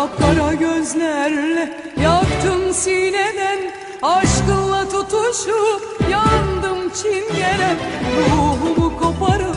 kapkara gözlerle Yaktım sineden aşkınla tutuşup Yandım çingene. Ruhumu koparan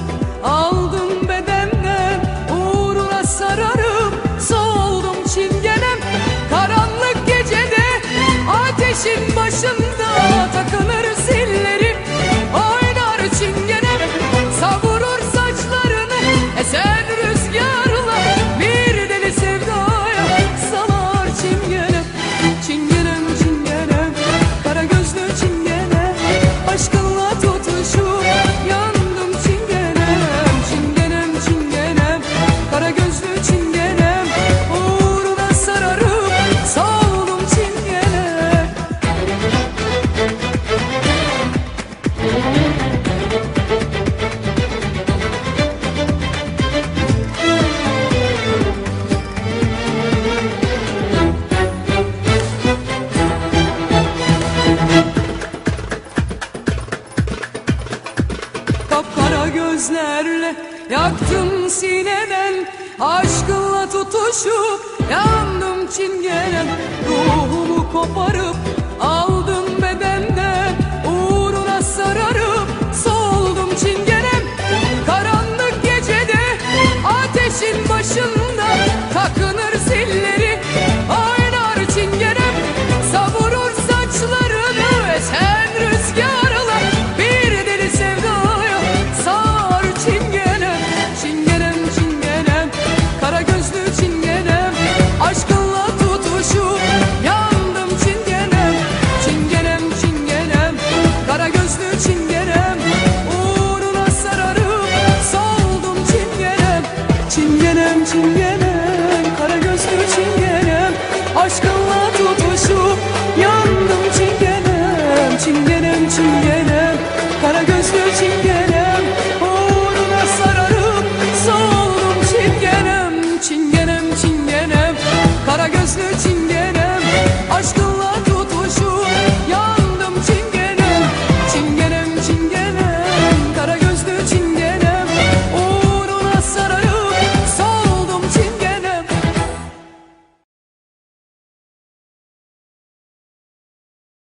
Yaktım sineden aşkınla tutuşup Yandım çingene ruhumu koparıp